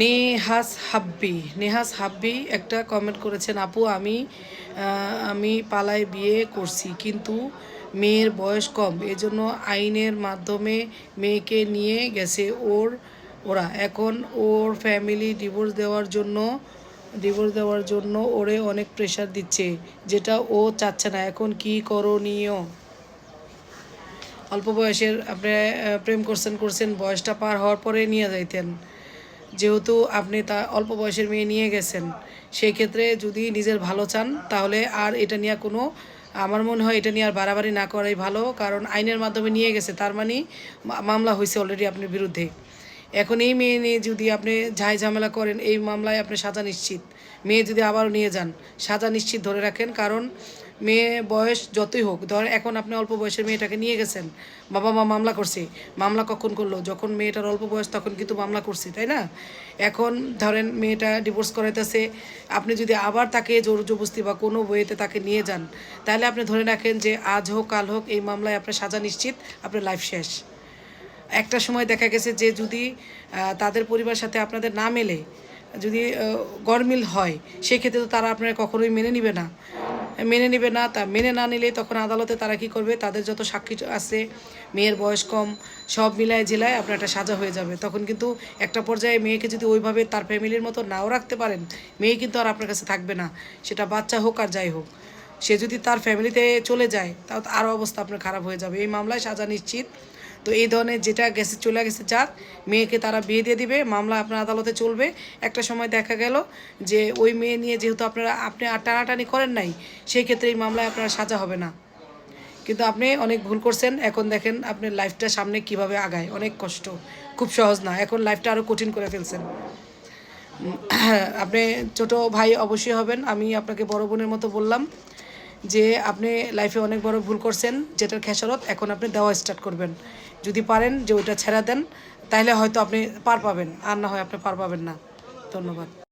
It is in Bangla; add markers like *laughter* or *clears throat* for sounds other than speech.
নেহাস হাব্বি নেহাস হাব্বি একটা কমেন্ট করেছেন, আপু, আমি আমি পালায় বিয়ে করছি, কিন্তু মেয়ের বয়স কম, এজন্য আইনের মাধ্যমে মেয়েকে নিয়ে গেছে ওর, ওরা। এখন ওর ফ্যামিলি ডিভোর্স দেওয়ার জন্য ডিভোর্স দেওয়ার জন্য ওরে অনেক প্রেশার দিচ্ছে, যেটা ও চাচ্ছে না। এখন কি করণীয়? অল্প বয়সের, আপনি প্রেম করছেন করছেন, বয়সটা পার হওয়ার পরে নিয়ে যাইতেন। যেহেতু আপনি তা অল্প বয়সের মেয়ে নিয়ে গেছেন, সেই ক্ষেত্রে যদি নিজের ভালো চান, তাহলে আর এটা নিয়ে কোনো, আমার মনে হয় এটা নিয়ে আর বাড়াবাড়ি না করাই ভালো, কারণ আইনের মাধ্যমে নিয়ে গেছে, তার মানে মামলা হয়েছে অলরেডি আপনার বিরুদ্ধে। এখন এই মেয়ে নিয়ে যদি আপনি ঝাই ঝামেলা করেন, এই মামলায় আপনি সাজা নিশ্চিত। মেয়ে যদি আবারও নিয়ে যান, সাজা নিশ্চিত ধরে রাখেন। কারণ মেয়ে বয়স যতই হোক, ধর এখন আপনি অল্প বয়সের মেয়েটাকে নিয়ে গেছেন, বাবা মা মামলা করছে, মামলা কখন করল? যখন মেয়েটার অল্প বয়স তখন কিন্তু মামলা করছে, তাই না? এখন ধরেন মেয়েটা ডিভোর্স করাইতেছে, আপনি যদি আবার তাকে জোর জবস্তি বা কোনো বইয়েতে তাকে নিয়ে যান, তাহলে আপনি ধরে রাখেন যে আজ হোক, কাল হোক, এই মামলায় আপনার সাজা নিশ্চিত, আপনার লাইফ শেষ। একটা সময় দেখা গেছে যে যদি তাদের পরিবারের সাথে আপনাদের না মেলে, যদি গরমিল হয়, সেক্ষেত্রে তো তারা আপনারা কখনোই মেনে নিবে না। মেনে নিবে না, তা মেনে না নিলে তখন আদালতে তারা কি করবে? তাদের যত সাক্ষী আছে, মেয়ের বয়স কম, সব মিলায় জেলায় আপনার একটা সাজা হয়ে যাবে। তখন কিন্তু একটা পর্যায়ে মেয়েকে যদি ওইভাবে তার ফ্যামিলির মতো নাও রাখতে পারেন, মেয়ে কিন্তু আর আপনার কাছে থাকবে না। সেটা বাচ্চা হোক আর যাই হোক। সে যদি তার ফ্যামিলিতে চলে যায়, তাও আরও অবস্থা আপনার খারাপ হয়ে যাবে। এই মামলায় সাজা নিশ্চিত। তো এই ধরনের যেটা গেছে, চলে গেছে যাক মেয়েকে তারা বিয়ে দিয়ে দিবে, মামলা আপনার আদালতে চলবে। একটা সময় দেখা গেল যে ওই মেয়ে নিয়ে যেহেতু আপনারা, আপনি আর টানাটানি করেন নাই সেই ক্ষেত্রে এই মামলায় আপনার সাজা হবে না। কিন্তু আপনি অনেক ভুল করছেন। এখন দেখেন আপনার লাইফটা সামনে কীভাবে আগায়। অনেক কষ্ট, খুব সহজ না। এখন লাইফটা আরও কঠিন করে ফেলছেন। *clears throat* আপনি ছোট ভাই অবশ্যই হবেন। আমি আপনাকে বড় বোনের মতো বললাম। যে আপনি লাইফে অনেক বড় ভুল করছেন, যেটার খেসারত এখন আপনি দেওয়া স্টার্ট করবেন। যদি পারেন যে ওইটা ছেড়া দেন, তাহলে হয়তো আপনি পার পাবেন, আর না হয় আপনি পার পাবেন না। ধন্যবাদ।